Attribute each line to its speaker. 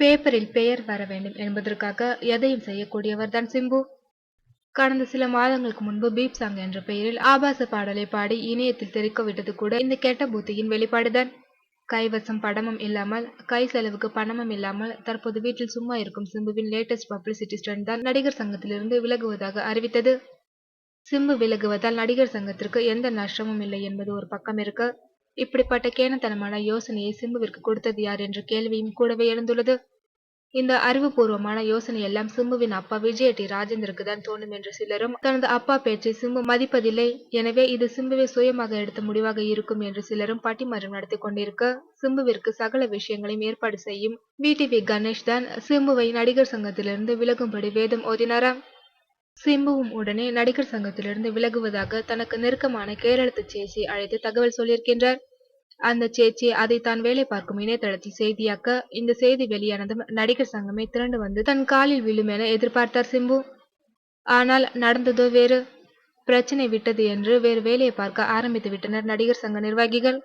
Speaker 1: பேப்பரில் பெயர் வர வேண்டும் என்பதற்காக எதையும் செய்யக்கூடியவர் தான் சிம்பு. கடந்த சில மாதங்களுக்கு முன்பு பீப் சாங் என்ற பெயரில் ஆபாச பாடலை பாடி இணையத்தில் தெரிக்க விட்டது கூட இந்த கெட்ட புத்தியின் வெளிப்பாடுதான் கைவசம் படமும் இல்லாமல் கை செலவுக்கு பணமும் இல்லாமல் தற்போது வீட்டில் சும்மா இருக்கும் சிம்புவின் லேட்டஸ்ட் பப்ளிசிட்டி ஸ்டண்ட் தான் நடிகர் சங்கத்திலிருந்து விலகுவதாக அறிவித்தது. சிம்பு விலகுவதால் நடிகர் சங்கத்திற்கு எந்த நஷ்டமும் இல்லை என்பது ஒரு பக்கம் இருக்க இப்படிப்பட்ட கேனத்தனமான யோசனையை சிம்புவிற்கு கொடுத்தது யார் என்ற கேள்வியும் கூடவே எழுந்துள்ளது. இந்த அறிவுபூர்வமான யோசனை எல்லாம் சிம்புவின் அப்பா விஜய டி ராஜேந்தருக்கு தான் தோணும் என்று சிலரும் தனது அப்பா பேச்சை சிம்பு மதிப்பதில்லை. எனவே இது சிம்புவை சுயமாக எடுத்த முடிவாக இருக்கும் என்று சிலரும் பட்டிமன்றம் நடத்தி கொண்டிருக்க சிம்புவிற்கு சகல விஷயங்களையும் ஏற்பாடு செய்யும் விடிவி கணேஷ் தான் சிம்புவை நடிகர் சங்கத்திலிருந்து விலகும்படி வேதம் ஓதினாராம். சிம்புவும் உடனே நடிகர் சங்கத்திலிருந்து விலகுவதாக தனக்கு நெருக்கமான கேரளத்து சேசி அழைத்து தகவல் சொல்லியிருக்கின்றார். அந்த சேச்சி அதை தான் வேலை பார்க்கும் இணையதளத்தில் செய்தியாக்க இந்த செய்தி வெளியானதும் நடிகர் சங்கமே திரண்டு வந்து தன் காலில் விழும் என எதிர்பார்த்தார் சிம்பு. ஆனால் நடந்ததோ வேறு பிரச்சனை விட்டது என்று வேறு வேலையை பார்க்க ஆரம்பித்து விட்டனர் நடிகர் சங்க நிர்வாகிகள்.